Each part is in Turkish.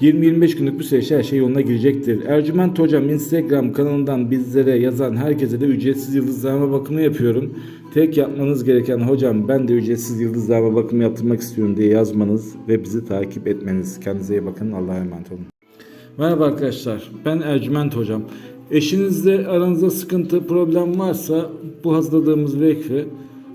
20-25 günlük bir süreçte her şey yoluna girecektir. Ercüment Hocam Instagram kanalından bizlere yazan herkese de ücretsiz yıldızlama bakımı yapıyorum. Tek yapmanız gereken hocam ben de ücretsiz yıldızlama bakımı yaptırmak istiyorum diye yazmanız ve bizi takip etmeniz. Kendinize iyi bakın. Allah'a emanet olun. Merhaba arkadaşlar. Ben Ercüment Hocam. Eşinizle aranızda sıkıntı, problem varsa bu hazırladığımız vekfi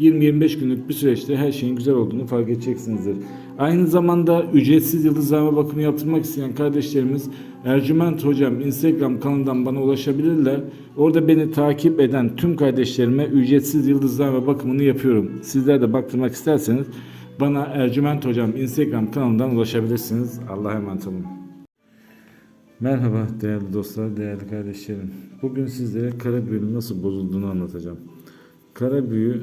20-25 günlük bir süreçte her şeyin güzel olduğunu fark edeceksinizdir. Aynı zamanda ücretsiz yıldızlama bakımı yaptırmak isteyen kardeşlerimiz Ercüment Hocam Instagram kanalından bana ulaşabilirler. Orada beni takip eden tüm kardeşlerime ücretsiz yıldızlama bakımını yapıyorum. Sizler de baktırmak isterseniz bana Ercüment Hocam Instagram kanalından ulaşabilirsiniz. Allah'a emanet olun. Merhaba değerli dostlar, değerli kardeşlerim. Bugün sizlere kara büyünün nasıl bozulduğunu anlatacağım. Kara büyü